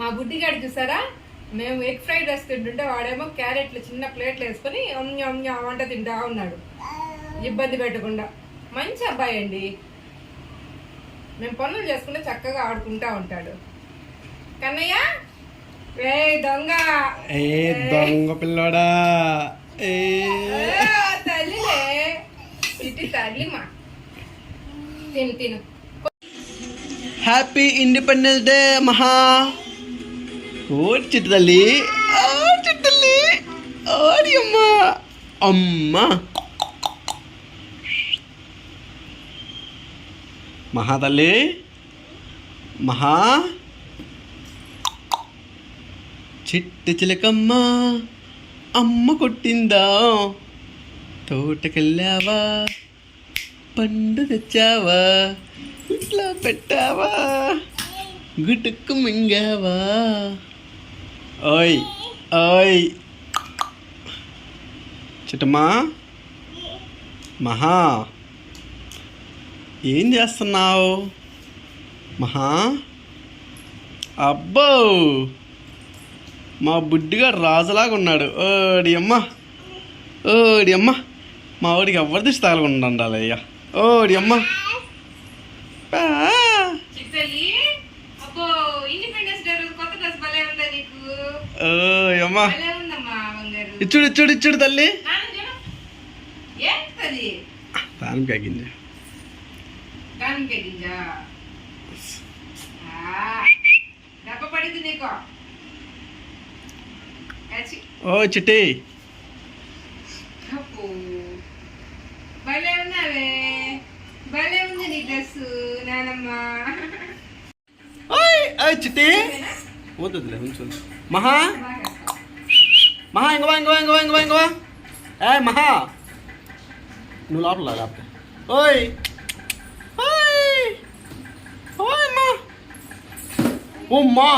మా బుడ్డిగాడు చూసారా? మేము ఎగ్ ఫ్రైడ్ రైస్ తింటుంటే వాడేమో క్యారెట్లు చిన్న ప్లేట్లు వేసుకొని వంట తింటా ఉన్నాడు. ఇబ్బంది పెట్టకుండా. మంచి అబ్బాయి అండి. మేము పనులు చేసుకుంటే చక్కగా ఆడుకుంటా ఉంటాడు. కన్నయ్య? రే దొంగ! ఏ దొంగ పిల్లోడా! ఏ! ఏ, తల్లిలే! ఇటు తల్లి మా. తిను తిను. హ్యాపీ ఇండిపెండెన్స్ డే మహా! ఓ చిట్టు తల్లి. చిట్టు తల్లి. ఓడి అమ్మ. అమ్మ. మహా తల్లి. మహా. చిట్టి చిలకమ్మ అమ్మ కొట్టిందా? తోటకెళ్ళావా? పండు తెచ్చావా? ఇట్లా పెట్టావా? గుటుక్కు మింగావా? ఓయ్ ఓయ్ చిటమా మహా ఏం చేస్తున్నావు మహా అబ్బో మా బుడ్డిగా రాజులాగా ఉన్నాడు ఓడి అమ్మ ఓడి అమ్మ మా వాడికి ఎవరి దిష్టి తగలకుండా ఉండాలి అయ్యా ఓడి అమ్మ అమ్మా ఇచ్చుడు ఇచ్చుడు ఇచ్చుడు తల్లి. దానికాయ గింజ ఓ చిట్టి. చిట్టి. పోతుందిలే ఉంచు மகா? மகா இங்கே வா இங்கே வா இங்கே வா இங்கே வா இங்கே வா. ஏ மகா. నువ్వు ஓய். ஓய். ఓయ్ மா అమ్మా உம்மா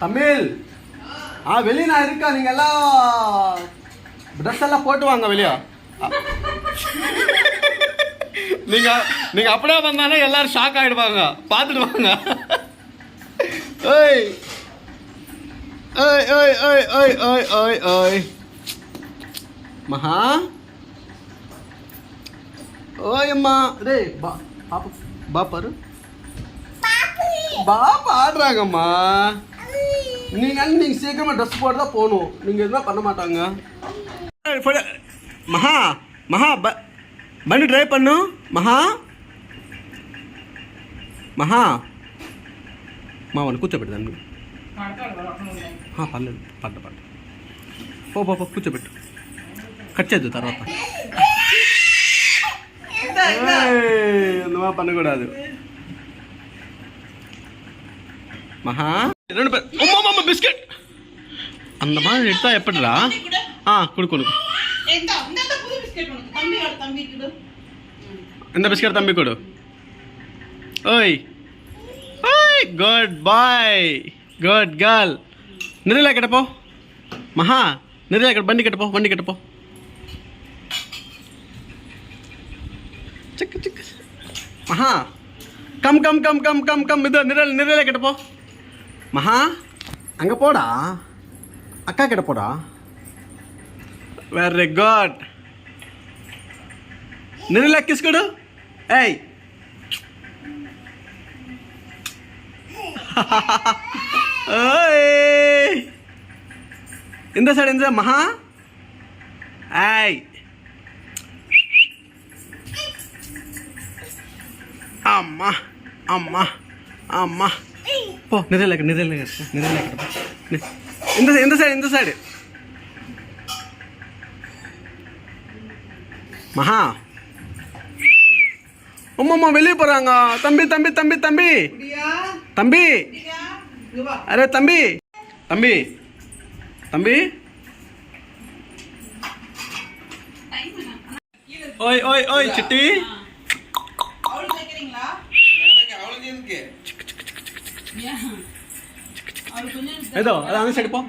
தமிழ். ஆ வெளியே நான் இருக்கேன் நீங்க எல்லாம். ட்ரெஸ் எல்லாம் போட்டு வாங்க வெளியே. நீங்கள் நீங்கள் அப்படியே வந்தாலே எல்லாரும் ஷாக் ஆகிடுவாங்க பார்த்துட்டு வாங்க. Oj! Oj, oj, oj, oj, oj, oj, oj. மகா. ஓய் அம்மா. டே பா பாப்பா பா பாரு. பா பாடுறாங்கம்மா. நீங்கள் நீங்கள் சீக்கிரமாக ட்ரெஸ் போட்டு தான் போகணும். நீங்கள் எதுவும் பண்ண மாட்டாங்க. மகா மகா ப பண்ணு ட்ரை பண்ணும் மகா. மகா. మా వాళ్ళు కూర్చోబెట్టదాన్ని పర్లేదు. పడ్డ పడ్డ. ఓ బాబా కూర్చోబెట్టు. కట్ చేద్దు తర్వాత. మా పని కూడా అది మహా. రెండు బిస్కెట్. అందమా ఎడతా ఎప్పటిరా? కొడుకు ఎంత బిస్కెట్ తమ్మి కొడు? ఓయ్. గుడ్ బాయ్ గుడ్ గర్ల్ నిరల ఎక్కడ మహా. నిరల ఎక్కడ బండి కట్టపో బండి కట్టపో చిక్క చిక్క మహా. Come come come come come come ఇదో నిరల నిరల ఎక్కడ పో? మహా. అంగ పోడా? అక్క ఎక్కడ పోడా? వెరీ గుడ్ నిరల ఎక్కిసుకోడు ఏయ్. ஓய் இந்த சைடு இந்த மகா. ஆய் அம்மா அம்மா அம்மா. போ நிறைய நிறைய நிறைய இந்த இந்த சைடு இந்த சைடு மகா. அம்மா வெளியே போகிறாங்க தம்பி தம்பி தம்பி தம்பி. தம்பி. அரே தம்பி. தம்பி. தம்பி. ஓய் ஓய் ஓய் சிட்டி. ஏதோ அது அந்த சைடு போ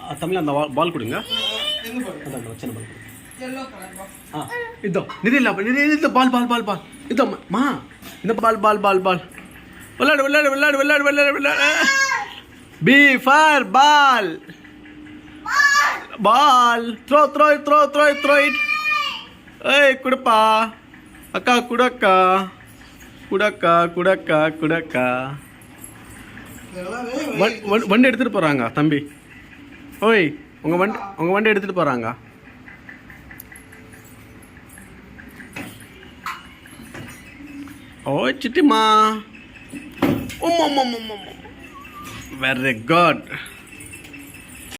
ஆ, தமிழ் அந்த பால் கொடுங்க. அதான் அந்த சின்ன பால் கொடுங்க. ఇద్దాం నిధి ఇలా నిధి ఇద్దాం బాల్ బాల్ బాల్ బాల్ ఇద్దాం మా ఇంత బాల్ బాల్ బాల్ బాల్ விளையாடு விளையாடு விளையாடு விளையாடு விளையாடு விளையாடு B for ball ball throw throw throw throw throw it ஏய் குடுப்பா அக்கா குடக்கா குடக்கா குடக்கா குடக்கா வண்- வண்- வண்டி எடுத்துட்டு போறாங்க தம்பி ஓய் உங்க வண்டி உங்க வண்டி எடுத்துட்டு போறாங்க ഓ ചിട്ടിമാ വെരി ഗുഡ്